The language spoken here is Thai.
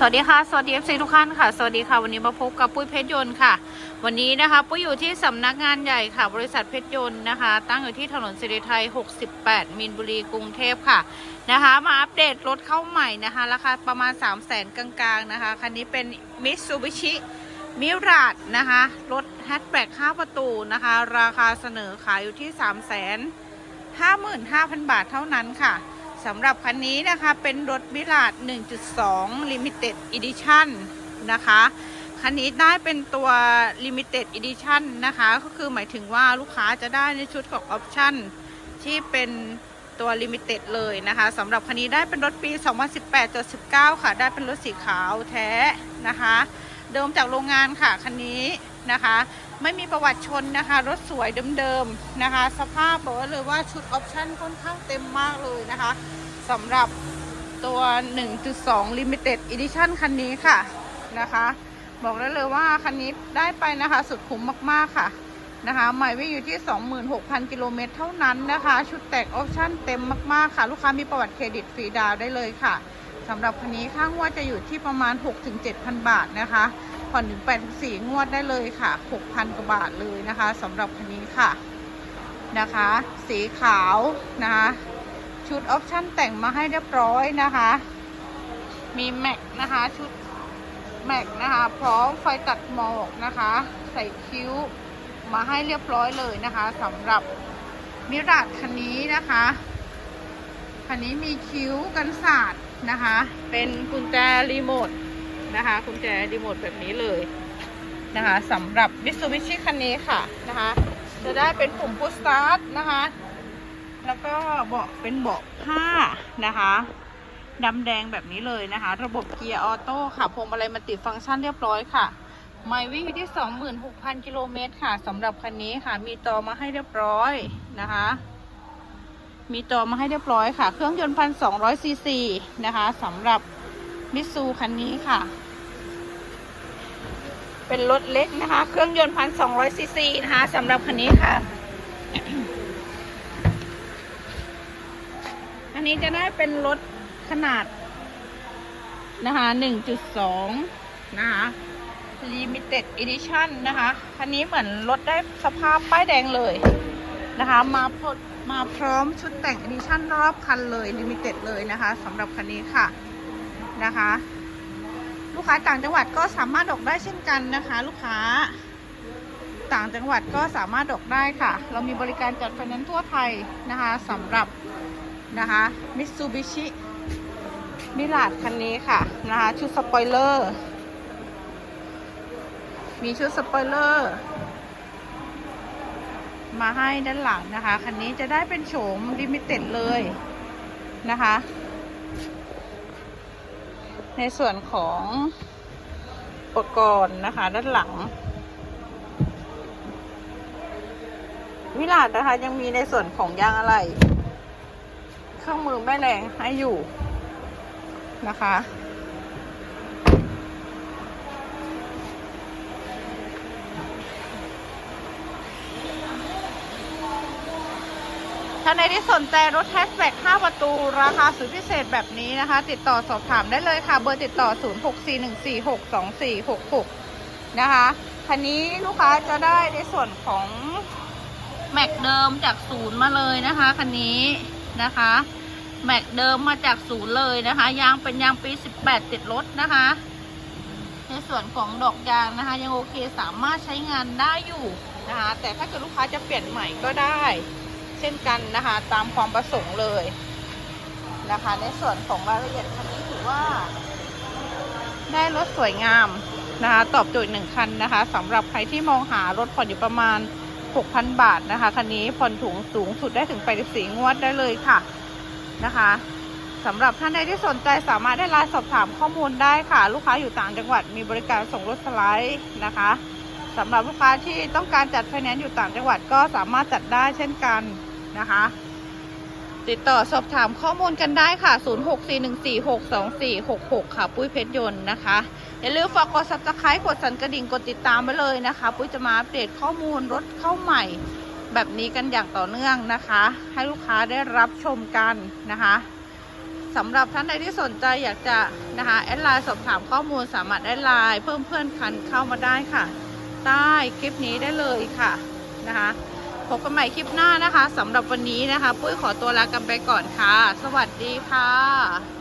สวัสดีค่ะ สวัสดี FC ทุกท่านค่ะ สวัสดีค่ะ วันนี้มาพบกับปุ้ยเพชรยนต์ค่ะ วันนี้นะคะปุ้ยอยู่ที่สำนักงานใหญ่ค่ะ บริษัทเพชรยนต์นะคะ ตั้งอยู่ที่ถนนสิริไทย 68 มีนบุรี กรุงเทพค่ะนะคะ มาอัปเดตรถเข้าใหม่นะคะ ราคาประมาณ 3 0 0แสนกลางๆนะคะ คันนี้เป็น Mitsubishi มิราดนะคะ รถแฮชแบ็ก5ประตูนะคะ ราคาเสนอขายอยู่ที่ 3 5 5 0 0 0 บาทเท่านั้นค่ะ สำหรับคันนี้นะคะเป็นรถมิลาด 1.2 Limited Edition นะคะ คันนี้ได้เป็นตัว Limited Edition นะคะ ก็คือหมายถึงว่าลูกค้าจะได้ในชุดของออปชั่นที่เป็นตัว Limited เลยนะคะสำหรับคันนี้ได้เป็นรถปี 2018-19 ค่ะ ได้เป็นรถสีขาวแท้นะคะ เดิมจากโรงงานค่ะ คันนี้นะคะ ไม่มีประวัติชนนะคะ รถสวยเดิมๆนะคะ สภาพบอกว่าเลยว่าชุดออปชั่นค่อนข้างเต็มมากเลยนะคะ สำหรับตัว 1.2 Limited Edition คันนี้ค่ะนะคะ บอกได้เลยว่าคันนี้ได้ไปนะคะ สุดคุ้มมากๆค่ะนะคะหมายวิ่งอยู่ที่ 26,000 กิโลเมตรเท่านั้นนะคะ ชุดแต่งออปชั่นเต็มมากๆค่ะ ลูกค้ามีประวัติเครดิตฟรีดาวได้เลยค่ะสำหรับคันนี้ค่างวดจะอยู่ที่ประมาณ 6-7,000 บาทนะคะผ่อนถึง84 งวดได้เลยค่ะ 6,000 กว่าบาทเลยนะคะสำหรับคันนี้ค่ะนะคะ สีขาวนะคะ ชุดออปชั่นแต่งมาให้เรียบร้อยนะคะ มีแม็กนะคะชุดแม็กนะคะพร้อมไฟตัดหมอกนะคะ ใส่คิ้วมาให้เรียบร้อยเลยนะคะสำหรับมิราดคันนี้นะคะคันนี้มีคิ้วกันศาสตร์นะคะ เป็นกุญแจรีโมทนะคะกุญแจรีโมทแบบนี้เลยนะคะสำหรับ Mitsubishi คันนี้ค่ะนะคะ จะได้เป็นปุ่มพุชสตาร์ทนะคะ แล้วก็เบาะเป็นเบาะผ้านะคะดำแดงแบบนี้เลยนะคะ ระบบเกียร์ออโต้ค่ะพวงมาลัยมันติดฟังก์ชันเรียบร้อยค่ะไมล์วิ่งอยู่ที่ 26,000 กิโลเมตรค่ะสำหรับคันนี้ค่ะ มีจอมาให้เรียบร้อยนะคะ มีจอมาให้เรียบร้อยค่ะ เครื่องยนต์พันสองร้อยซีซีนะคะสำหรับมิซูคันนี้ค่ะ เป็นรถเล็กนะคะ เครื่องยนต์พันสองร้อยซีซีนะคะสำหรับคันนี้ค่ะ อันนี้จะได้เป็นรถขนาดนะคะ1.2 นะคะ Limited Edition นะคะ คันนี้เหมือนรถได้สภาพป้ายแดงเลยนะคะ มาพดมาพร้อมชุดแต่ง Edition รอบคันเลย Limited เลยนะคะสำหรับคันนี้ค่ะนะคะ ลูกค้าต่างจังหวัดก็สามารถออกได้เช่นกันนะคะ ลูกค้าต่างจังหวัดก็สามารถออกได้ค่ะ เรามีบริการจัดไฟแนนซ์ทั่วไทยนะคะสำหรับ นะคะมิตซูบิชิมิลาดคันนี้ค่ะนะคะชุดสปอยเลอร์ มีชุดสปอยเลอร์ มาให้ด้านหลังนะคะ คันนี้จะได้เป็นโฉมลิมิเต็ดเลยนะคะ ในส่วนของอุปกรณ์นะคะ ด้านหลังวิลาดนะคะยังมีในส่วนของยางอะไร เครื่องมือแม่แรงให้อยู่นะคะ ท่านใดที่สนใจรถแฮชแบ็ก5ประตูราคาสุดพิเศษแบบนี้นะคะ ติดต่อสอบถามได้เลยค่ะ เบอร์ติดต่อ 0641462466 นะคะคันนี้ลูกค้าจะได้ในส่วนของแม็กเดิมจากศูนย์มาเลยนะคะคันนี้ นะคะแม็กเดิมมาจากศูนย์เลยนะคะยางเป็นยางปี 18 ติดรถนะคะ ในส่วนของดอกยางนะคะ ยังโอเคสามารถใช้งานได้อยู่นะคะ แต่ถ้าเกิดลูกค้าจะเปลี่ยนใหม่ก็ได้ เช่นกันนะคะ ตามความประสงค์เลยนะคะ ในส่วนของรายละเอียดคันนี้ถือว่า ได้รถสวยงามนะคะ ตอบโจทย์หนึ่งคันนะคะสำหรับใครที่มองหารถผ่อนอยู่ประมาณ 6,000 บาทนะคะคันนี้ผ่อนถุงสูงสุดได้ถึงไปสีงวดได้เลยค่ะนะคะสำหรับท่านใดที่สนใจสามารถได้ไลน์สอบถามข้อมูลได้ค่ะ ลูกค้าอยู่ต่างจังหวัดมีบริการส่งรถสไลด์นะคะสำหรับลูกค้าที่ต้องการจัดไฟแนนซ์อยู่ต่างจังหวัดก็สามารถจัดได้เช่นกันนะคะ ติดต่อสอบถามข้อมูลกันได้ค่ะ 0641462466 ค่ะ ปุ้ยเพชรยนต์นะคะ อย่าลืมฝากกด subscribe กดสั่นกระดิ่งกดติดตามไว้เลยนะคะ ปุ้ยจะมาอัปเดตข้อมูลรถเข้าใหม่ แบบนี้กันอย่างต่อเนื่องนะคะ ให้ลูกค้าได้รับชมกันนะคะสำหรับท่านใดที่สนใจอยากจะนะคะแอดไลน์สอบถามข้อมูลสามารถแอดไลน์เพิ่มเพื่อนคันเข้ามาได้ค่ะ ใต้คลิปนี้ได้เลยค่ะนะคะ พบกันใหม่คลิปหน้านะคะสำหรับวันนี้นะคะ ปุ้ยขอตัวลากันไปก่อนค่ะ สวัสดีค่ะ